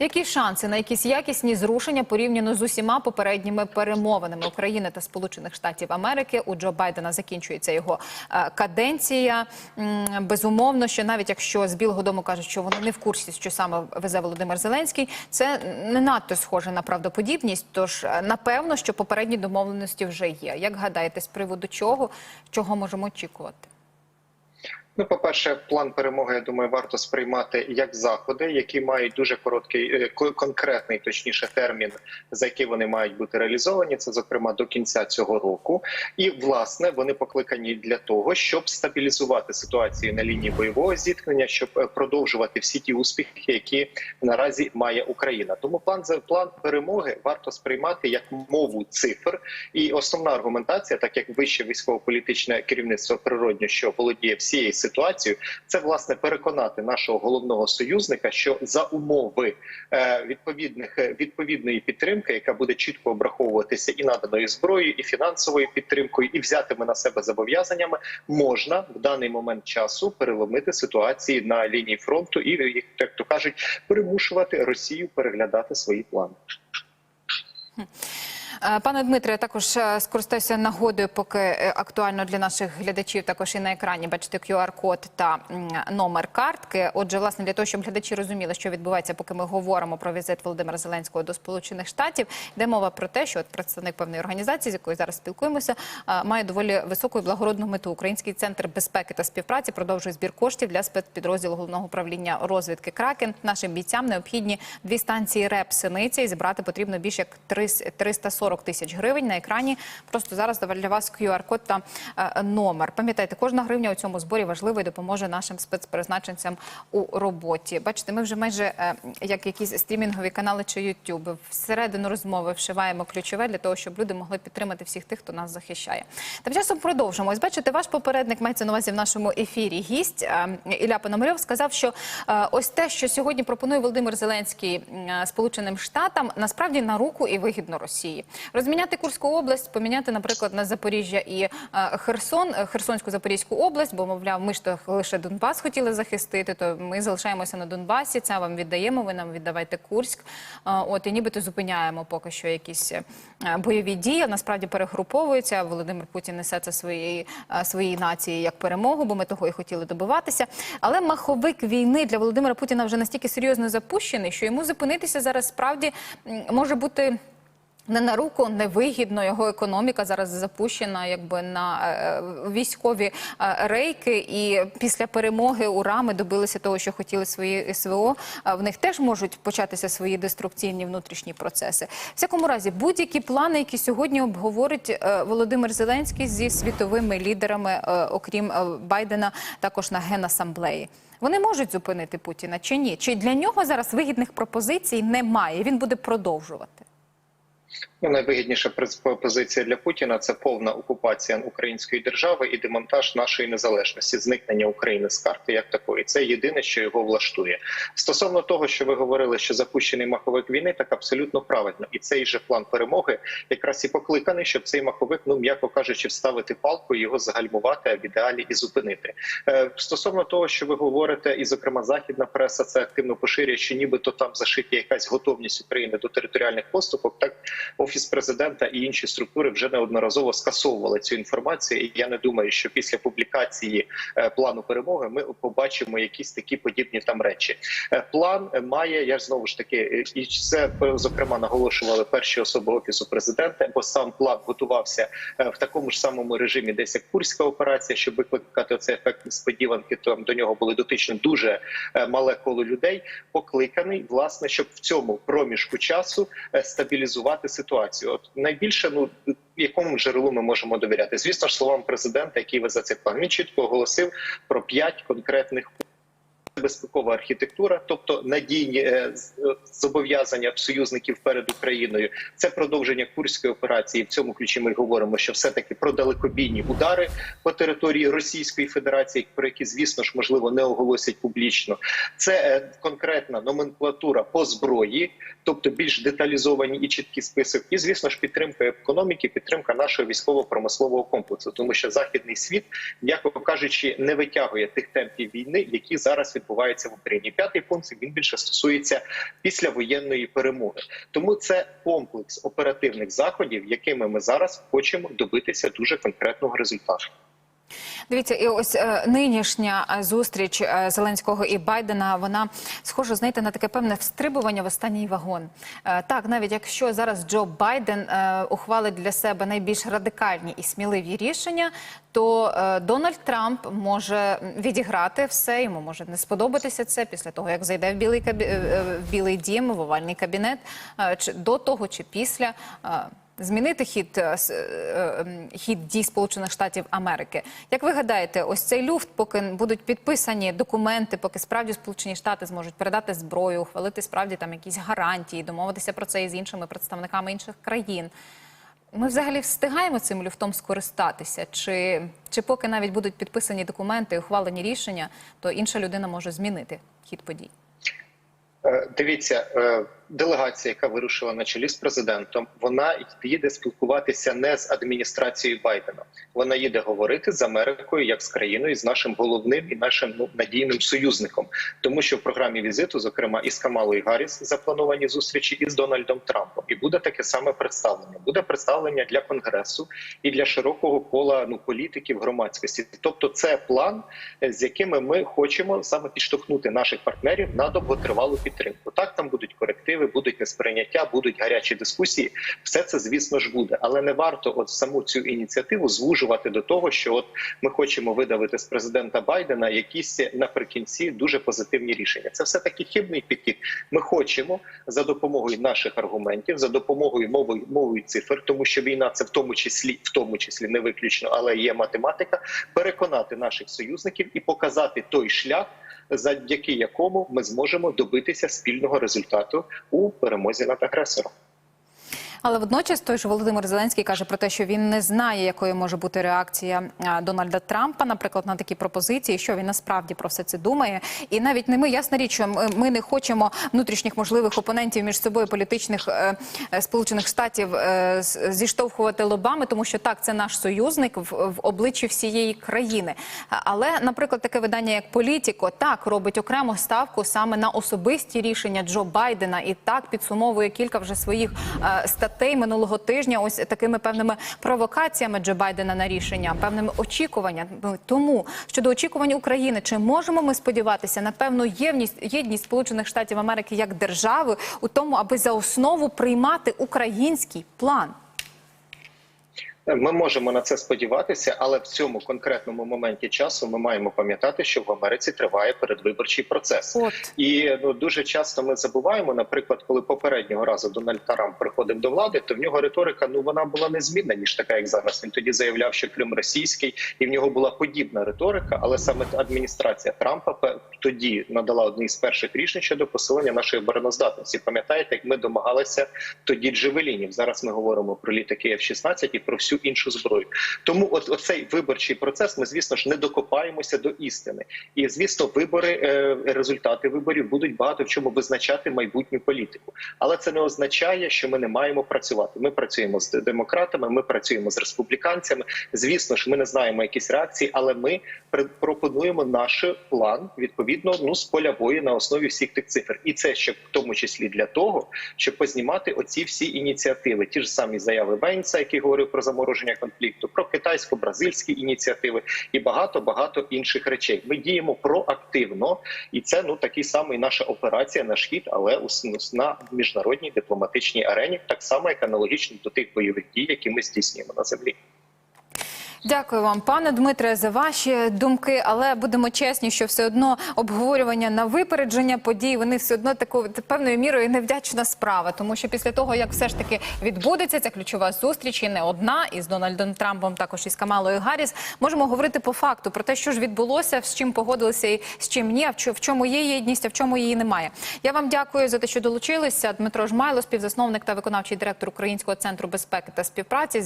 Які шанси на якісь якісні зрушення порівняно з усіма попередніми перемовинами України та Сполучених Штатів Америки? У Джо Байдена закінчується його е, каденція. Безумовно, що навіть якщо з Білого Дому кажуть, що вони не в курсі, що саме везе Володимир Зеленський, це не надто схоже на правдоподібність. Тож е, напевно, що попередні домовленості вже є. Як гадаєте, з приводу чого, чого можемо очікувати? Ну, по перше, план перемоги, я думаю, варто сприймати як заходи, які мають дуже короткий е, конкретний, точніше, термін, за який вони мають бути реалізовані. Це зокрема до кінця цього року. І власне вони покликані для того, щоб стабілізувати ситуацію на лінії бойового зіткнення, щоб е, продовжувати всі ті успіхи, які наразі має Україна. Тому план за план перемоги варто сприймати як мову цифр. І основна аргументація, так як вище військово-політичне керівництво природньо, що володіє всією ситуацією, це власне переконати нашого головного союзника, що за умови е, відповідних е, відповідної підтримки, яка буде чітко обраховуватися і наданою зброєю, і фінансовою підтримкою, і взятими на себе зобов'язаннями, можна в даний момент часу переломити ситуації на лінії фронту і як то кажуть, примушувати Росію переглядати свої плани. Е, Пане Дмитре, також е, скористаюся нагодою, поки е, актуально для наших глядачів також і на екрані бачите QR-код та номер картки. Отже, власне, для того, щоб глядачі розуміли, що відбувається, поки ми говоримо про візит Володимира Зеленського до Сполучених Штатів, йде мова про те, що от представник певної організації, з якою зараз спілкуємося, має доволі високу і благородну мету. Український центр безпеки та співпраці продовжує збір коштів для спецпідрозділу головного управління розвідки Кракен. Нашим бійцям необхідні дві станції РЕП Синиця, і зібрати потрібно більше як 340 тисяч гривень. На екрані просто зараз для вас QR-код та е, номер. Пам'ятайте, кожна гривня у цьому зборі важлива і допоможе нашим спецпризначенцям у роботі. Бачите, ми вже майже е, як якісь стрімінгові канали чи YouTube всередину розмови вшиваємо ключове для того, щоб люди могли підтримати всіх тих, хто нас захищає. Тим часом продовжимо. Ось бачите, ваш попередник мається на увазі в нашому ефірі. Гість е, Ілля Пономарьов сказав, що ось те, що сьогодні пропонує Володимир Зеленський Сполученим Штатам, насправді на руку і вигідно Росії. Розміняти Курську область, поміняти, наприклад, на Запоріжжя і е, Херсон, е, Херсонську Запорізьку область, бо мовляв, ми ж то лише Донбас хотіли захистити, то ми залишаємося на Донбасі. Це вам віддаємо. Ви нам віддавайте Курськ. Е, От і нібито зупиняємо поки що якісь бойові дії. Насправді перегруповуються. Володимир Путін несе це своєї своїй нації як перемогу, бо ми того і хотіли добиватися. Але маховик війни для Володимира Путіна вже настільки серйозно запущений, що йому зупинитися зараз справді може бути. Не на руку, невигідно. Його економіка зараз запущена якби на е, військові е, рейки. І після перемоги ура ми добилися того, що хотіли свої СВО. А В них теж можуть початися свої деструктивні внутрішні процеси. Всякому разі, будь-які плани, які сьогодні обговорить е, Володимир Зеленський зі світовими лідерами, е, окрім е, Байдена, також на генасамблеї. Вони можуть зупинити Путіна чи ні? Чи для нього зараз вигідних пропозицій немає? Він буде продовжувати. Ну, найвигідніша позиція для Путіна це повна окупація української держави і демонтаж нашої незалежності, зникнення України з карти як такої. Це єдине, що його влаштує. Стосовно того, що ви говорили, що запущений маховик війни, так абсолютно правильно, і цей же план перемоги якраз і покликаний, щоб цей маховик, ну м'яко кажучи, вставити палку, його загальмувати, а в ідеалі і зупинити. Е, Стосовно того, що ви говорите, і зокрема західна преса це активно поширює, що нібито там зашиті якась готовність України до територіальних поступок, так. Офіс президента і інші структури вже неодноразово скасовували цю інформацію. І я не думаю, що після публікації е, плану перемоги ми побачимо якісь такі подібні там речі. Е, План має я ж знову ж таки, е, і це зокрема наголошували перші особи офісу президента, бо сам план готувався в такому ж самому режимі, десь як курська операція, щоб викликати цей ефект несподіванки. Там до нього були дотичні дуже мале коло людей. Покликаний власне, щоб в цьому проміжку часу е, стабілізувати ситуацію. От найбільше ну якому джерелу ми можемо довіряти? Звісно ж, словам президента, який везе цей план, він чітко оголосив про п'ять конкретних. Безпекова архітектура, тобто надійні е, зобов'язання союзників перед Україною, це продовження курської операції. В цьому ключі ми говоримо, що все таки про далекобійні удари по території Російської Федерації, про які звісно ж можливо не оголосять публічно. Це е, конкретна номенклатура по зброї, тобто більш деталізовані і чіткий список, і звісно ж підтримка економіки, підтримка нашого військово-промислового комплексу, тому що західний світ, м'яко кажучи, не витягує тих темпів війни, які зараз відбуваються відбувається в Україні. П'ятий пункт він більше стосується післявоєнної перемоги. Тому це комплекс оперативних заходів, якими ми зараз хочемо добитися дуже конкретного результату. Дивіться, і ось е, нинішня е, зустріч е, Зеленського і Байдена, вона схожа, знаєте, на таке певне встрибування в останній вагон. Так, навіть якщо зараз Джо Байден ухвалить для себе найбільш радикальні і сміливі рішення, то Дональд Трамп може відіграти все, йому може не сподобатися це після того, як зайде в білий кабі... в білий дім, в овальний кабінет, чи до того, чи після. Змінити хід, е, е, ем, хід дій Сполучених Штатів Америки. Як ви гадаєте, ось цей люфт, поки будуть підписані документи, поки справді Сполучені Штати зможуть передати зброю, ухвалити справді там якісь гарантії, домовитися про це із іншими представниками інших країн. Ми взагалі встигаємо цим люфтом скористатися? Чи, чи поки навіть будуть підписані документи ухвалені рішення, то інша людина може змінити хід подій? Е, Дивіться, делегація, яка вирушила на чолі з президентом, вона їде спілкуватися не з адміністрацією Байдена. Вона їде говорити з Америкою як з країною, з нашим головним і нашим ну, надійним союзником, тому що в програмі візиту, зокрема, і з Камалою Гарріс заплановані зустрічі і з Дональдом Трампом. І буде таке саме представлення. Буде представлення для конгресу і для широкого кола ну політиків громадськості. Тобто, це план, з якими ми хочемо саме підштовхнути наших партнерів на довготривалу підтримку. Так там будуть корективи, будуть несприйняття, будуть гарячі дискусії. Все це, звісно ж, буде, але не варто от саму цю ініціативу звужувати до того, що от ми хочемо видавити з президента Байдена якісь наприкінці дуже позитивні рішення. Це все таки хибний підхід. Ми хочемо за допомогою наших аргументів, за допомогою мови мовою цифр, тому що війна це в тому числі, в тому числі не виключно, але є математика, переконати наших союзників і показати той шлях, завдяки якому ми зможемо добитися спільного результату culpa da Mozilla para é a criação. Але водночас той же Володимир Зеленський каже про те, що він не знає, якою може бути реакція Дональда Трампа, наприклад, на такі пропозиції, що він насправді про все це думає. І навіть не ми ясна річ, що ми- не хочемо внутрішніх можливих опонентів між собою політичних е, е, сполучених штатів е, зіштовхувати лобами, тому що так це наш союзник в, в обличчі всієї країни. Але, наприклад, таке видання, як Політіко, так робить окрему ставку саме на особисті рішення Джо Байдена, і так підсумовує кілька вже своїх е, статей минулого тижня. Ось такими певними провокаціями Джо Байдена на рішення, певними очікуваннями. Тому щодо очікувань України, чи можемо ми сподіватися на певну єдність, єдність Сполучених Штатів Америки як держави у тому, аби за основу приймати український план? Ми можемо на це сподіватися, але в цьому конкретному моменті часу ми маємо пам'ятати, що в Америці триває передвиборчий процес. От. І ну дуже часто ми забуваємо, наприклад, коли попереднього разу Дональд Трамп приходив до влади, то в нього риторика ну вона була незмінна ніж така, як зараз. Він тоді заявляв, що Крим російський, і в нього була подібна риторика. Але саме адміністрація Трампа тоді надала одне з перших рішень щодо посилення нашої обороноздатності. Пам'ятаєте, як ми домагалися тоді джевелінів? Зараз ми говоримо про літаки F-16 і про всю іншу зброю. Тому, от оцей виборчий процес, ми звісно ж не докопаємося до істини. І звісно, вибори, е, результати виборів будуть багато в чому визначати майбутню політику. Але це не означає, що ми не маємо працювати. Ми працюємо з демократами, ми працюємо з республіканцями. Звісно ж, ми не знаємо якісь реакції, але ми пр- пропонуємо наш план відповідно ну з поля бою на основі всіх тих цифр. І це ще в тому числі для того, щоб познімати оці всі ініціативи, ті ж самі заяви Вейнса, який говорив про замороження конфлікту, про китайсько-бразильські ініціативи і багато багато інших речей. Ми діємо проактивно, і це ну такий самий наша операція, наш хід, але у с- на міжнародній дипломатичній арені, так само як аналогічно до тих бойових дій, які ми здійснюємо на землі. Дякую вам, пане Дмитре, за ваші думки. Але будемо чесні, що все одно обговорювання на випередження подій вони все одно такою певною мірою невдячна справа. Тому що після того, як все ж таки відбудеться ця ключова зустріч, і не одна із Дональдом Трампом, також із Камалою Гарріс, можемо говорити по факту про те, що ж відбулося, з чим погодилися і з чим ні, а в чо- в чому є єдність, а в чому її немає. Я вам дякую за те, що долучилися. Дмитро Жмайло, співзасновник та виконавчий директор Українського центру безпеки та співпраці.